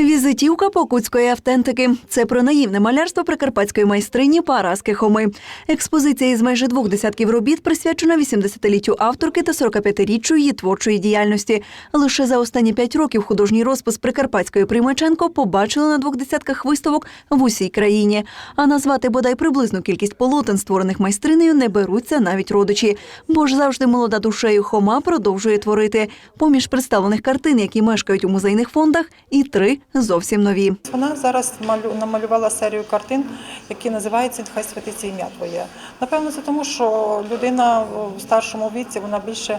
Візитівка покутської автентики. Це про наївне малярство прикарпатської майстрині Параски Хоми. Експозиція із майже двох десятків робіт присвячена 80-літтю авторки та 45-річчю її творчої діяльності. Лише за останні п'ять років художній розпис Прикарпатської Примаченко побачили на двох десятках виставок в усій країні. А назвати бодай приблизну кількість полотен, створених майстринею, не беруться навіть родичі. Бо ж завжди молода душею Хома продовжує творити. Поміж представлених картин, які мешкають у музейних фондах, і три зовсім нові. Вона зараз малю- намалювала серію картин, які називаються Хай святиться ім'я Твоє. Напевно, це тому, що людина в старшому віці вона більше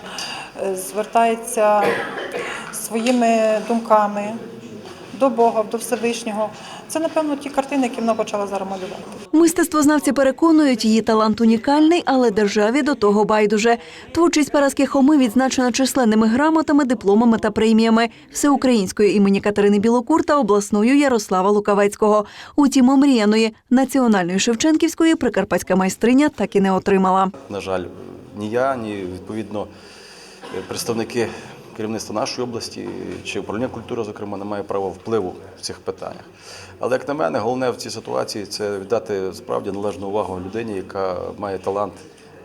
е, звертається своїми думками до Бога, до Всевишнього. Це, напевно, ті картини, які вона почала зараз малювати. Мистецтвознавці переконують, її талант унікальний, але державі до того байдуже. Творчість Параски Хоми відзначена численними грамотами, дипломами та преміями всеукраїнської імені Катерини Білокур та обласною Ярослава Лукавецького. Утім, омріяної національної Шевченківської прикарпатська майстриня так і не отримала. На жаль, ні я, ні відповідно представники керівництва нашої області чи управління культури, зокрема, не має права впливу в цих питаннях. Але як на мене, головне в цій ситуації це віддати справді належну увагу людині, яка має талант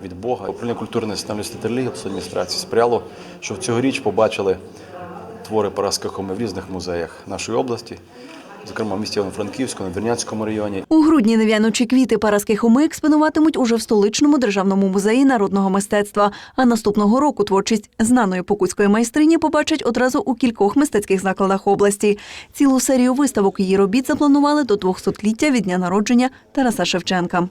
від Бога. Управління культури національної статерліги адміністрації сприяло, що в цьогоріч побачили твори Параска Хоми в різних музеях нашої області, зокрема в місті Івано-Франківському, на Верняцькому районі. У грудні нев'яночі квіти Параски Хоми експонуватимуть уже в столичному державному музеї народного мистецтва. А наступного року творчість знаної покутської майстрині побачать одразу у кількох мистецьких закладах області. Цілу серію виставок її робіт запланували до 200-ліття від дня народження Тараса Шевченка.